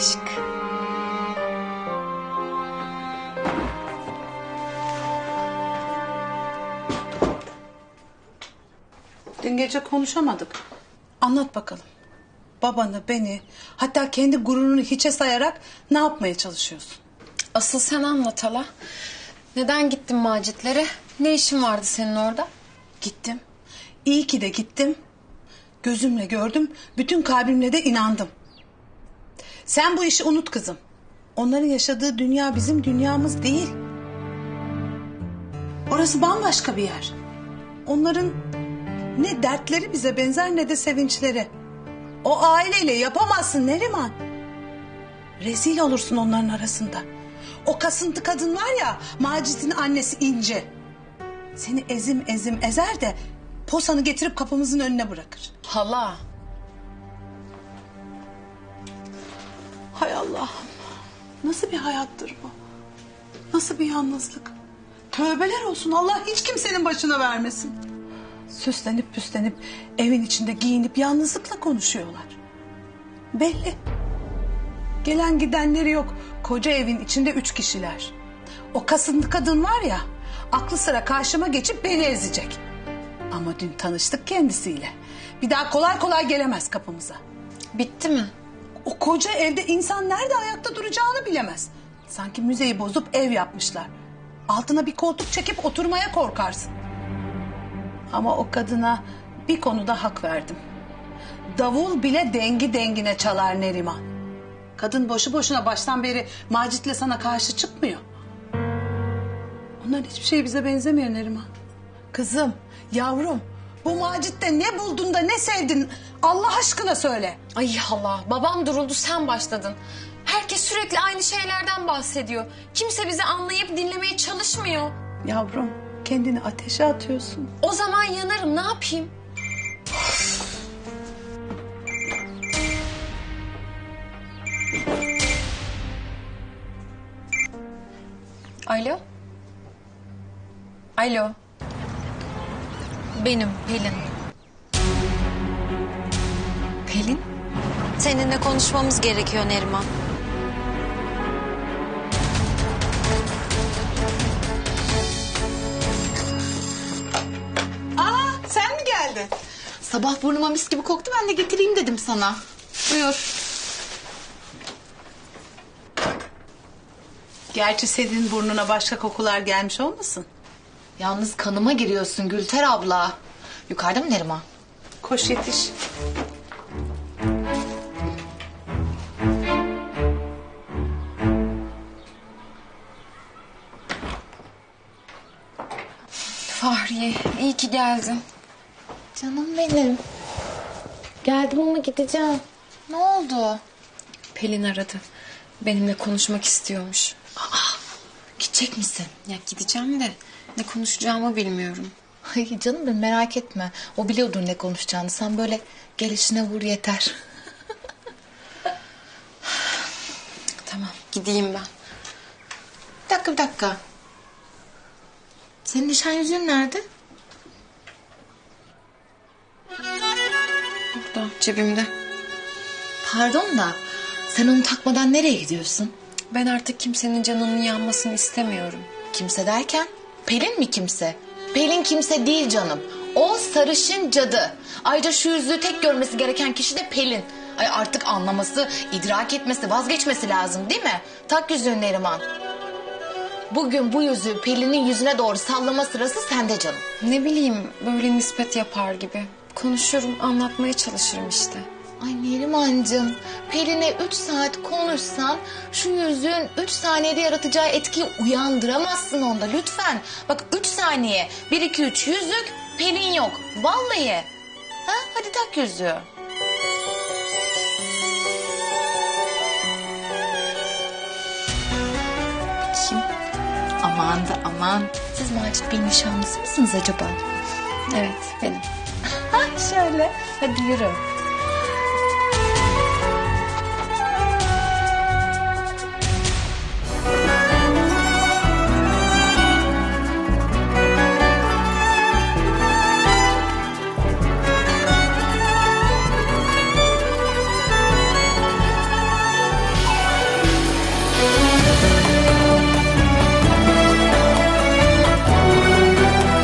aşk. Dün gece konuşamadık. Anlat bakalım. Babanı, beni, hatta kendi gururunu hiçe sayarak ne yapmaya çalışıyorsun? Asıl sen anlat hala. Neden gittin Macit'lere? Ne işin vardı senin orada? Gittim. İyi ki de gittim. Gözümle gördüm, bütün kalbimle de inandım. Sen bu işi unut kızım. Onların yaşadığı dünya bizim dünyamız değil. Orası bambaşka bir yer. Onların ne dertleri bize benzer ne de sevinçleri. O aileyle yapamazsın Neriman. Rezil olursun onların arasında. O kasıntı kadın var ya Macit'in annesi İnce. Seni ezim ezim ezer de posanı getirip kapımızın önüne bırakır. Hala. Hay Allah'ım. Nasıl bir hayattır bu? Nasıl bir yalnızlık? Tövbeler olsun Allah hiç kimsenin başına vermesin. Süslenip püslenip evin içinde giyinip yalnızlıkla konuşuyorlar. Belli. Gelen gidenleri yok. Koca evin içinde üç kişiler. O kasıntı kadın var ya aklı sıra karşıma geçip beni ezecek. Ama dün tanıştık kendisiyle. Bir daha kolay kolay gelemez kapımıza. Bitti mi? O koca evde insan nerede ayakta duracağını bilemez. Sanki müzeyi bozup ev yapmışlar. Altına bir koltuk çekip oturmaya korkarsın. Ama o kadına bir konuda hak verdim. Davul bile dengi dengine çalar Neriman. Kadın boşu boşuna baştan beri Macit'le sana karşı çıkmıyor. Onların hiçbir şey bize benzemiyor Neriman. Kızım, yavrum, bu Macit'te ne buldun da ne sevdin? Allah aşkına söyle. Ay hala babam duruldu sen başladın. Herkes sürekli aynı şeylerden bahsediyor. Kimse bizi anlayıp dinlemeye çalışmıyor. Yavrum kendini ateşe atıyorsun. O zaman yanarım ne yapayım? Alo? Alo? Benim Pelin. Pelin? Seninle konuşmamız gerekiyor Neriman. Aa sen mi geldin? Sabah burnuma mis gibi koktu ben de getireyim dedim sana. Buyur. Gerçi senin burnuna başka kokular gelmiş olmasın? Yalnız kanıma giriyorsun Gülter abla. Yukarıda mı Neriman? Koş yetiş. Fahriye iyi ki geldin. Canım benim. Geldim ama gideceğim. Ne oldu? Pelin aradı. Benimle konuşmak istiyormuş. Gidecek misin? Ya gideceğim de ne konuşacağımı bilmiyorum. Ay canım benim merak etme. O biliyordur ne konuşacağını. Sen böyle gelişine vur yeter. Tamam gideyim ben. Bir dakika bir dakika. Senin nişan yüzüğün nerede? Burada cebimde. Pardon da sen onu takmadan nereye gidiyorsun? Ben artık kimsenin canının yanmasını istemiyorum. Kimse derken? Pelin mi kimse? Pelin kimse değil canım. O sarışın cadı. Ayrıca şu yüzüğü tek görmesi gereken kişi de Pelin. Ay artık anlaması, idrak etmesi, vazgeçmesi lazım değil mi? Tak yüzüğü Neriman. Bugün bu yüzüğü Pelin'in yüzüne doğru sallama sırası sende canım. Ne bileyim böyle nispet yapar gibi. Konuşurum anlatmaya çalışırım işte. Ay Nerimancığım, Pelin'e üç saat konuşsan şu yüzüğün üç saniyede yaratacağı etkiyi uyandıramazsın onda lütfen. Bak üç saniye, bir iki üç yüzük, Pelin yok. Vallahi. Ha? Hadi tak yüzüğü. Kim? Aman da aman. Siz Macit Bey'in nişanlısı mısınız acaba? Evet benim. Ha şöyle. Hadi yürü.